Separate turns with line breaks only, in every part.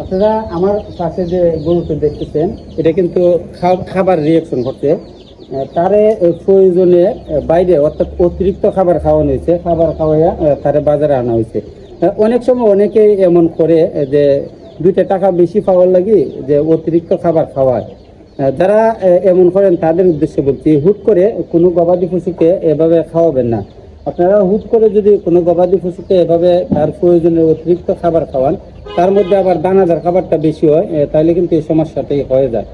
আপনারা আমার পাশে যে গরুটা দেখতেছেন, এটা কিন্তু খাবার রিয়াকশন করছে। তারে প্রয়োজনে বাইরে অর্থাৎ অতিরিক্ত খাবার খাওয়ানো হয়েছে। খাবার খাওয়াইয়া তারে বাজারে আনা হয়েছে। অনেক সময় অনেকেই এমন করে যে দুইটা টাকা বেশি পাওয়ার লাগি, যে অতিরিক্ত খাবার খাওয়ায়। যারা এমন করেন, তাদের উদ্দেশ্যে বলছি, হুট করে কোনো গবাদি পশুকে এভাবে খাওয়াবেন না। আপনারা হুট করে যদি কোনো গবাদি পশুকে এভাবে তার প্রয়োজনের অতিরিক্ত খাবার খাওয়ান তার মধ্যে আবার দানাদার খাবারটা বেশি হয় তাহলে কিন্তু এই সমস্যাটাই হয়ে যায়।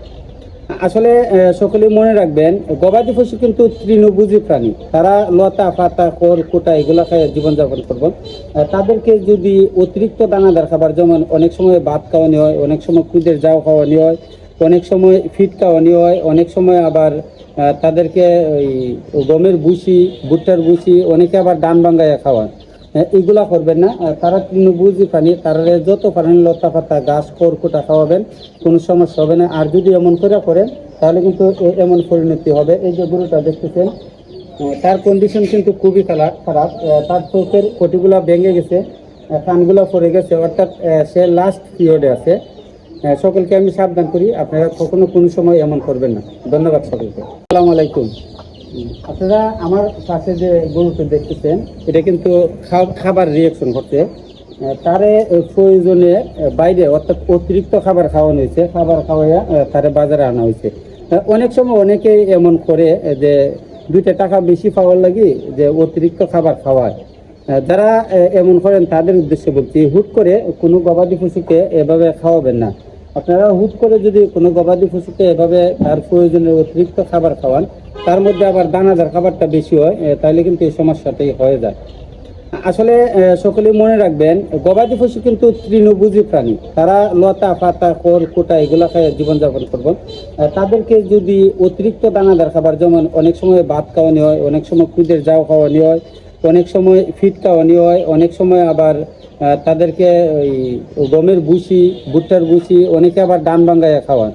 আসলে এ, সকলেই মনে রাখবেন গবাদি পশু কিন্তু তৃণভোজী প্রাণী। তারা লতা পাতা খড় কোটা এগুলা খায় জীবনযাপন করবেন। তাদেরকে যদি অতিরিক্ত দানাদার খাবার যেমন অনেক সময় ভাত খাওয়ানি হয় অনেক সময় খুদের যাও খাওয়ানি হয় অনেক সময় ফিট খাওয়ানি হয় অনেক সময় আবার তাদেরকে ওই গমের ভুসি ভুট্টার ভুসি অনেকে আবার ডান বাঙ্গাইয়া খাওয়ান আহ, এগুলা করবেন না। তারা তৃণভোজী প্রাণী তারা যত পারেন লতা পাতা গাছ খড়কুটা খাওয়াবেন কোনো সমস্যা হবে না। আর যদি এমন করে করেন তাহলে কিন্তু এমন পরিণতি হবে। এই যে গরুটা দেখতেছেন তার কন্ডিশন কিন্তু খুবই খারাপ। তার চোখের কটিগুলা ভেঙে গেছে কানগুলা পড়ে গেছে। অর্থাৎ সে লাস্ট পিরিয়ডে আছে। সকলকে আমি সাবধান করি আপনারা কখনো কোনো সময় এমন করবেন না। ধন্যবাদ সকলকে। আসসালামু আলাইকুম। আপনারা আমার পাশে যে গরুটা দেখতেছেন এটা কিন্তু খাবার রিয়াকশন আহ, তারে প্রয়োজনে বাইরে অর্থাৎ অতিরিক্ত খাবার খাওয়ানো হয়েছে খাবার খাওয়াইয়া তারে বাজারে আনা হয়েছে। অনেক সময় অনেকেই এমন করে যে দুইটা টাকা বেশি পাওয়ার লাগে যে অতিরিক্ত খাবার খাওয়ায়। যারা এমন করেন তাদের উদ্দেশ্যে বলছি হুট করে কোনো গবাদি পশুকে এভাবে খাওয়াবেন না। আপনারা হুট করে যদি কোনো গবাদি পশুকে এভাবে তার প্রয়োজনের অতিরিক্ত খাবার খাওয়ান তার মধ্যে আবার দানাদার খাবারটা বেশি হয় তাহলে কিন্তু এই সমস্যাটাই হয়ে যায়। আসলে এ, সকলেই মনে রাখবেন গবাদি পশু কিন্তু তৃণভোজী প্রাণী। তারা লতা পাতা খড় কোটা এগুলা খায় জীবনযাপন করবেন। তাদেরকে যদি অতিরিক্ত দানাদার খাবার যেমন অনেক সময় ভাত খাওয়ানি হয় অনেক সময় খুদের যাও খাওয়ানি হয় অনেক সময় ফিট খাওয়ানি হয়, অনেক সময় আবার তাদেরকে ওই গমের ভুসি ভুট্টার ভুসি অনেকে আবার ডান বাঙ্গাইয়া খাওয়ান।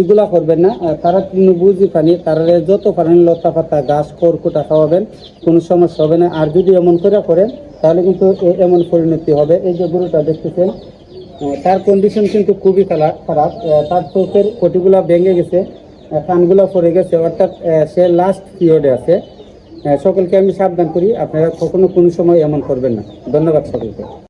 এগুলা করবেন না। তারা তৃণভোজী প্রাণী তারা যত পারেন লতা পাতা, গাছ খড়কুটা খাওয়াবেন, কোনো সমস্যা হবে না। আর যদি এমন করে করেন, তাহলে কিন্তু এমন পরিণতি হবে। এই যে গরুটা দেখতেছেন তার কন্ডিশন কিন্তু খুবই খারাপ। তার চোখের কটিগুলা ভেঙে গেছে কানগুলা পড়ে গেছে। অর্থাৎ সে লাস্ট পিরিয়ডে আছে। সকলকে আমি সাবধান করি আপনারা কখনো কোনো সময় এমন করবেন না। ধন্যবাদ সকলকে।